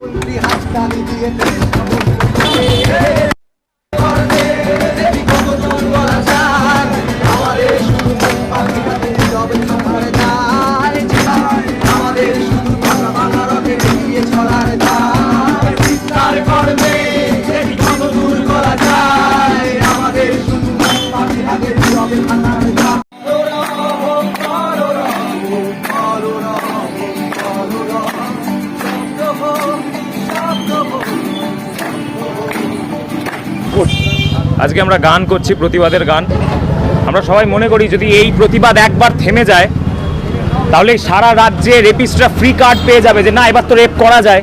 Only hashtag in the end of the day. আজকে আমরা গান করছি, প্রতিবাদের গান। আমরা সবাই মনে করি যদি এই প্রতিবাদ একবার থেমে যায়, তাহলে সারা রাজ্যে রেপিস্টরা ফ্রি কার্ড পেয়ে যাবে যে না, এবার তো রেপ করা যায়।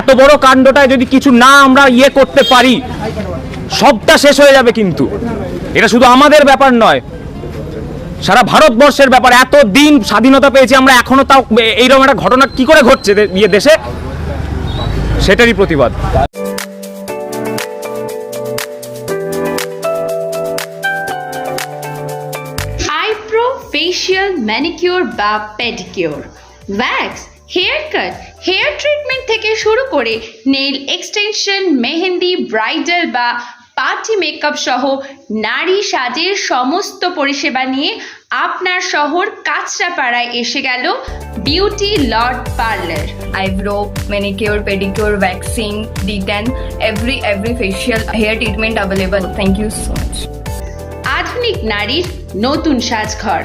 এত বড় কাণ্ডটায় যদি কিছু না আমরা ইয়ে করতে পারি, সবটা শেষ হয়ে যাবে কিন্তু। এটা শুধু আমাদের ব্যাপার নয়। সারা ভারতবর্ষের ব্যাপার এত দিন স্বাধীনতা পেয়েছি আমরা, এখনও তাও এইরকম একটা ঘটনা কি করে ঘটছে ইয়ে দেশে? সেটারই প্রতিবাদ। আইব্রো ফেশিয়াল ম্যানিকিউর বা pedicure wax haircut hair treatment থেকে শুরু করে নেল এক্সটেনশন মেহেন্দি ব্রাইডাল বা পার্টি মেকআপ সহ নারী সাজের সমস্ত পরিষেবা নিয়ে আপনার শহর কাঁচরাপাড়ায় এসে গেল beauty lord parlour eyebrow, manicure, pedicure, waxing, D10, every every facial hair treatment available. Thank you so much. আধুনিক নারীর নতুন সাজঘর।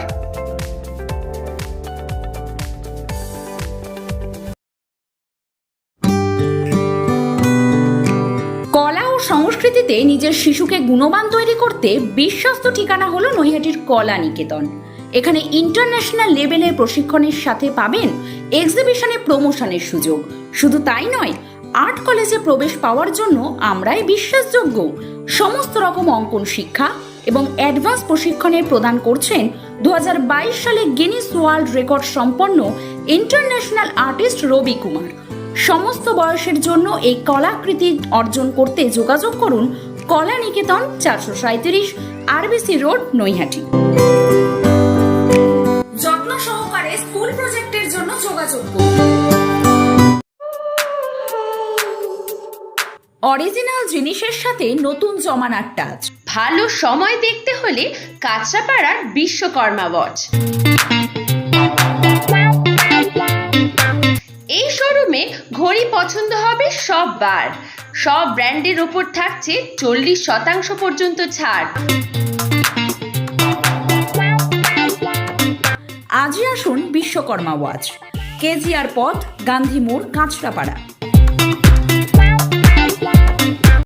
সংস্কৃতিতে নিজের শিশুকে গুণবান তৈরি করতে বিশ্বস্ত ঠিকানা হলো নৈহাটির কলা নিকেতন। এখানে ইন্টারন্যাশনাল লেভেলের প্রশিক্ষণের সাথে পাবেন এক্সিবিশনে প্রমোশনের সুযোগ। শুধু তাই নয়, আর্ট কলেজে প্রবেশ পাওয়ার জন্য আমরাই বিশ্বাসযোগ্য। সমস্ত রকম অঙ্কন শিক্ষা এবং অ্যাডভান্স প্রশিক্ষণের প্রদান করছেন দু হাজার বাইশ সালে গিনিস ওয়ার্ল্ড রেকর্ড সম্পন্ন ইন্টারন্যাশনাল আর্টিস্ট রবি কুমার। সমস্ত বয়সের জন্য এই কলাকৃতি অর্জন করতে যোগাযোগ করুন কলা নিকেতন চারশো সাঁত্রিশ আরবিসি রোড, নৈহাটি। যত্ন সহকারে স্কুল প্রজেক্টের জন্য যোগাযোগ করুন। অরিজিনাল জিনিসের সাথে নতুন জমানার টাচ। ভালো সময় দেখতে হলে কাঁচরাপাড়ার বিশ্বকর্মা ওয়াচ। এই শোরুমে ঘড়ি পছন্দ হবে সব বার সব ব্র্যান্ডের ওপর থাকছে চল্লিশ শতাংশ পর্যন্ত ছাড়। আজই আসুন বিশ্বকর্মা ওয়াচ। কেজিআর পথ, গান্ধী মোড়, কাঁচরাপাড়া।